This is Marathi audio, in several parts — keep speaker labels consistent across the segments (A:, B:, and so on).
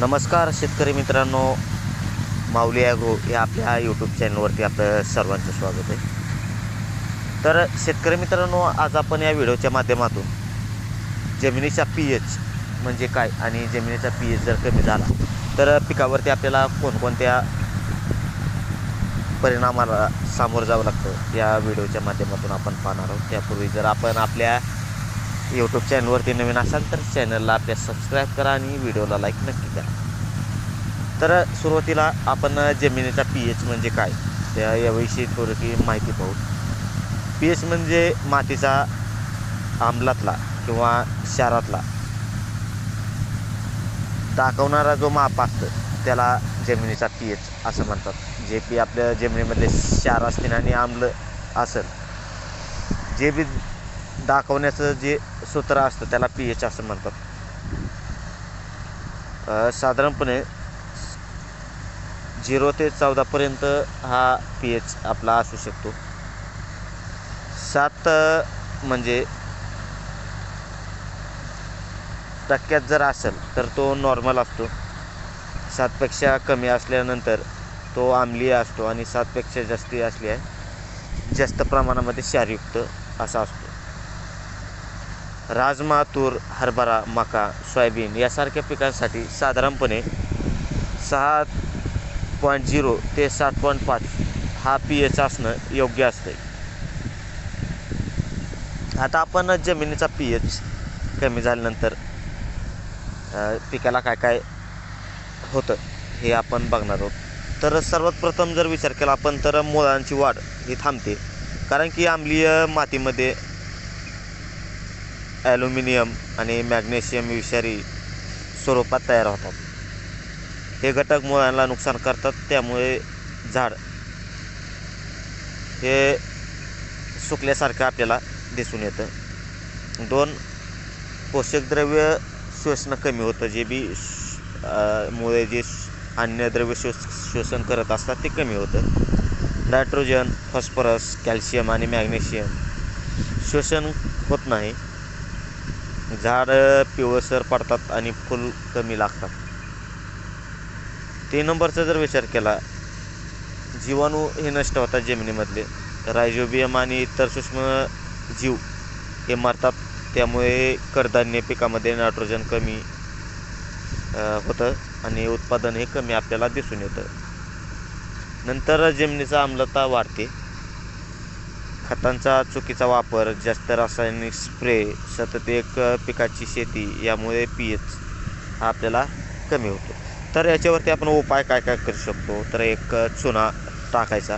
A: नमस्कार शेतकरी मित्रांनो माऊली ॲग्रो या आपल्या यूट्यूब चॅनलवरती आपलं सर्वांचं स्वागत आहे. तर शेतकरी मित्रांनो आज आपण या व्हिडिओच्या माध्यमातून जमिनीचा पी एच म्हणजे काय आणि जमिनीचा पी एच जर कमी झाला तर पिकावरती आपल्याला कोणकोणत्या परिणामाला सामोरं जावं लागतं या व्हिडिओच्या माध्यमातून आपण पाहणार आहोत. त्यापूर्वी जर आपण आपल्या यूट्यूब चॅनलवरती नवीन असाल तर चॅनलला आपल्या सबस्क्राईब करा आणि व्हिडिओला लाईक नक्की करा. तर सुरुवातीला आपण जमिनीचा पी एच म्हणजे काय? त्या याविषयी थोडीशी माहिती पाहू. पी एच म्हणजे मातीचा आम्लातला किंवा क्षारातला. दाखवणारा जो माप असतं त्याला जमिनीचा पी एच असं म्हणतात. जे पी आपल्या जमिनीमधले क्षार असतील आणि आम्ल असेल जे बी दाखवण्याचं जे सूत्र असतं त्याला पी एच असं म्हणतात. साधारणपणे झिरो ते चौदापर्यंत हा पी एच आपला असू शकतो. सात म्हणजे टक्क्यात जर असेल तर तो नॉर्मल असतो. सातपेक्षा कमी असल्यानंतर तो आम्लीय असतो आणि सातपेक्षा जास्ती असली आहे जास्त प्रमाणामध्ये क्षारयुक्त असा असतो. राजमा तूर हरभरा मका सोयाबीन यासारख्या पिकांसाठी साधारणपणे सहा पॉईंट झिरो ते सात पॉईंट पाच हा पी एच असणं योग्य असतं आता आपण जमिनीचा पी एच कमी झाल्यानंतर पिकाला काय काय होतं हे आपण बघणार आहोत. तर सर्वात प्रथम जर विचार केला आपण तर मुळांची वाढ ही थांबते. कारण की आम्लीय मातीमध्ये ॲल्युमिनियम आणि मॅग्नेशियम विषारी स्वरूपात तयार होतात. हे घटक मुळांना नुकसान करतात त्यामुळे झाड हे सुकल्यासारखं आपल्याला दिसून येतं. दोन पोषक द्रव्य शोषणं कमी होतं. जे बी श- मुळे जे श- अन्य द्रव्य शोष शोषण करत असतात ते कमी होतं. नायट्रोजन फॉस्फरस कॅल्शियम आणि मॅग्नेशियम शोषण होत नाही. झाड पिवळसर पडतात आणि फुल कमी लागतात. तीन नंबरचा जर विचार केला जीवाणू हे नष्ट होतात जमिनीमधले. रायझोबियम आणि इतर सूक्ष्म जीव हे मरतात. त्यामुळे कडधान्य पिकामध्ये नायट्रोजन कमी होतं आणि उत्पादन हे कमी आपल्याला दिसून येतं. नंतर जमिनीचा आम्लता वाढते. खतांचा चुकीचा वापर जास्त रासायनिक स्प्रे सतत एक पिकाची शेती यामुळे पी एच हा आपल्याला कमी होतो. तर याच्यावरती आपण उपाय काय काय करू शकतो? तर एक चुना टाकायचा.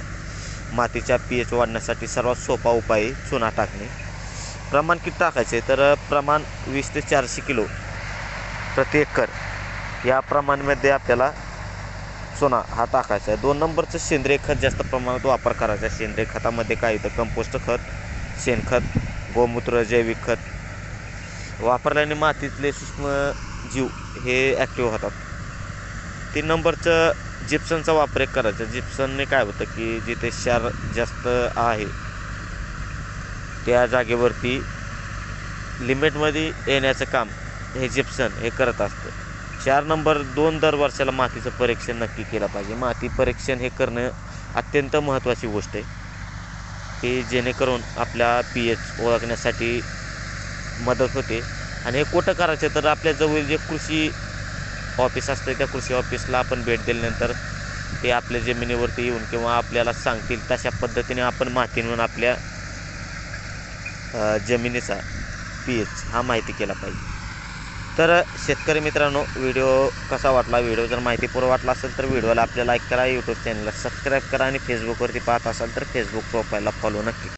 A: मातीच्या पी एच वाढण्यासाठी सर्वात सोपा उपाय चुना टाकणे. प्रमाण किती टाकायचे? तर प्रमाण वीस ते चारशे किलो प्रति एकर. या प्रमाणामध्ये आपल्याला चुना हा टाकायचा. आहे दोन नंबरचं सेंद्रिय खत जास्त प्रमाणात वापर करायचा. आहे सेंद्रिय खतामध्ये काय येतं? कंपोस्ट खत शेणखत गोमूत्र जैविक खत. वापरल्याने मातीतले सूक्ष्म जीव हे ॲक्टिव्ह होतात. तीन नंबरचं जिप्सनचा वापर एक करायचा. जिप्सनने काय होतं की जिथे क्षार जास्त आहे त्या जागेवरती लिमिटमध्ये येण्याचं काम हे जिप्सन हे करत असतं. चार नंबर दोन दर वर्षाला मातीचं परीक्षण नक्की केलं पाहिजे. माती परीक्षण हे करणं अत्यंत महत्त्वाची गोष्ट आहे. की जेणेकरून आपल्या पी एच ओळखण्यासाठी मदत होते. आणि हे कुठं करायचं? तर आपल्या जवळ जे कृषी ऑफिस असतं त्या कृषी ऑफिसला आपण भेट दिल्यानंतर ते आपल्या जमिनीवरती येऊन किंवा आपल्याला सांगतील तशा पद्धतीने आपण माती आपल्या जमिनीचा पी एच हा माहिती केला पाहिजे. तर शेतकरी मित्रांनो व्हिडिओ कसा वाटला व्हिडिओ जर माहितीपूर्व वाटला असेल तर व्हिडिओला आपल्या लाईक करा यूट्यूब चॅनलला सबस्क्राईब करा आणि फेसबुकवरती पाहत असाल तर फेसबुक प्रोफाईलला फॉलो नक्की